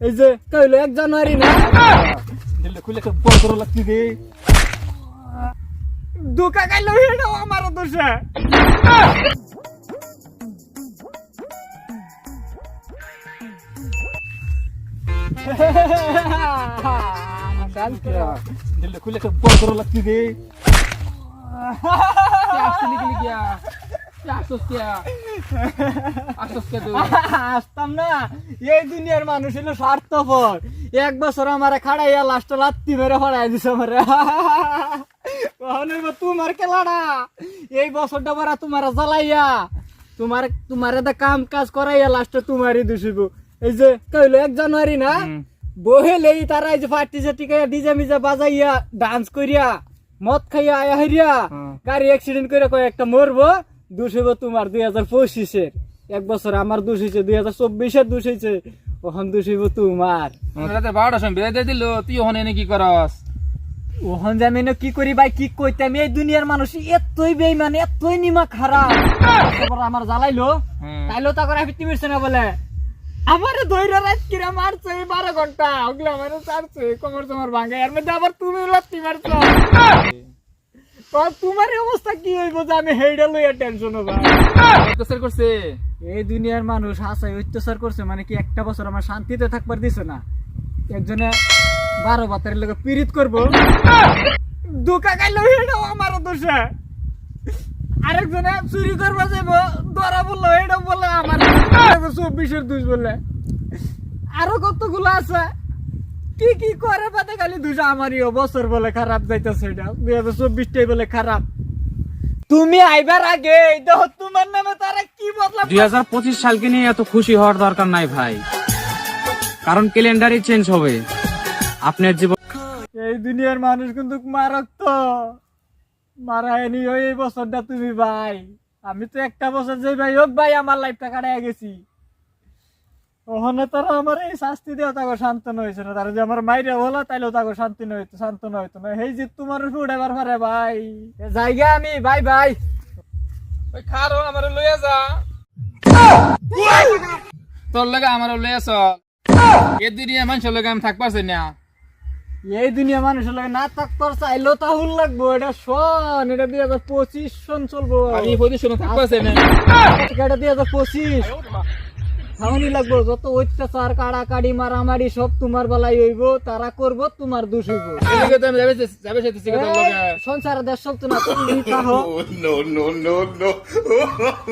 এই যে কইলো এক জানুয়ারি না। দিলে খুলে একটা বড় বড় লাগতি রে। দুকা গাইলো এটাও আমার দোষে। দিলে খুলে একটা বড় বড় লাগতি রে। আসলি গিয়া আসতাম না এই দুনিয়ার মানুষ হলো স্বার্থপর। এক বছর আমার খাড়াইয়া লাস্ট লাত্তি মেরে ফড়াই দিছে আমার। তোমার খেলাটা এই বছরটা পরা তোমার জ্বালাইয়া তোমার তোমার এটা কাম কাজ করাইয়া লাস্ট তোমারই দুষিব এই যে কইলো এক জানুয়ারি না? বহেলেই তারা এই যে পার্টি সার্টি ডিজে মিজে বাজাইয়া ডান্স করিয়া মদ খাইয়া আয়া হইয়া হুম। গাড়ি অ্যাক্সিডেন্ট করে কয়েকটা মরবো। দোষ হইব তোমার দুই হাজার পঁচিশের। এক বছর আমার দোষ হয়েছে দুই হাজার চব্বিশের দোষ হয়েছে ওখান দোষ হইব তোমার। রাতে বারোটার সময় বিদায় দিল তুই ওখানে এনে কি করস? যে আমি কি করি ভাই কি কইতে? আমি এই দুনিয়ার মানুষ এতই বেইমান এতই নিমা খারাপ। তারপর আমার জ্বালাইলো। তাইলো তা করে ফিরতে মিরছে না বলে। আমার দৈরা রাত কিরা মারছে এই বারো ঘণ্টা। ওগুলো আমার চারছে কোমর তোমার ভাঙে এর মধ্যে আবার তুমি লাত্তি মারছো। তোমার অবস্থা কি হইব যে আমি হেইডা লইয়া টেনশন হবা? অত্যাচার করছে। এই দুনিয়ার মানুষ হাসাই অত্যাচার করছে মানে কি একটা বছর আমার শান্তিতে থাকবার দিছে না? একজনে বারো বাতারের লোক পীড়িত করব। দুকা গাইলো এটাও আমার দোষে। আরেকজনে চুরি করবা যাব ধরা বলল এটা বলে আমার। চব্বিশের দুষ বলে আরও কতগুলো আছে? কি কি করে পাতে খালি দুষ আমারই বছর বলে খারাপ যাইতেছে এটা। দুই হাজার চব্বিশটাই বলে খারাপ। তুমি আইবার আগে দেখো তোমার নামে তারা কি বদলাম? দুই হাজার পঁচিশ সালকে নিয়ে এত খুশি হওয়ার দরকার নাই ভাই। কারণ ক্যালেন্ডারই চেঞ্জ হবে। আপনার জীবন এই দুনিয়ার মানুষ কিন্তু মারক তো মারায়নি ওই এই বছরটা তুমি ভাই। আমি তো একটা বছর যে ভাই হোক ভাই আমার লাইফটা কাটাই গেছি। ওখানে তারা আমার এই শাস্তি দেওয়া তাকে শান্তনা হয়েছে না। তারা যে আমার মাইরে হলো তাইলেও তাকে শান্তি নইতো শান্তনা হইতো না। এই যে তোমার উঠাবার পারে ভাই। জায়গা আমি ভাই ভাই ওই খারো আমার লইয়া যা। তোর লাগে আমার লইয়া চল। এ দুনিয়া মানুষের লগে আমি থাকবার না। এই দুনিয়া মানুষের লাগে না থাকতে চাইলেও তাহুল লাগবো এটা শোন এটা দুই হাজার পঁচিশ সন চলবো। আমি পজিশনে থাকবার না। এটা দুই হাজার পঁচিশ। খাওয়ানি লাগবো যত অত্যাচার কাড়াকাড়ি মারামারি সব তোমার বেলায় হইব তারা করব তোমার দোষ হইব। সংসার দেশ সব না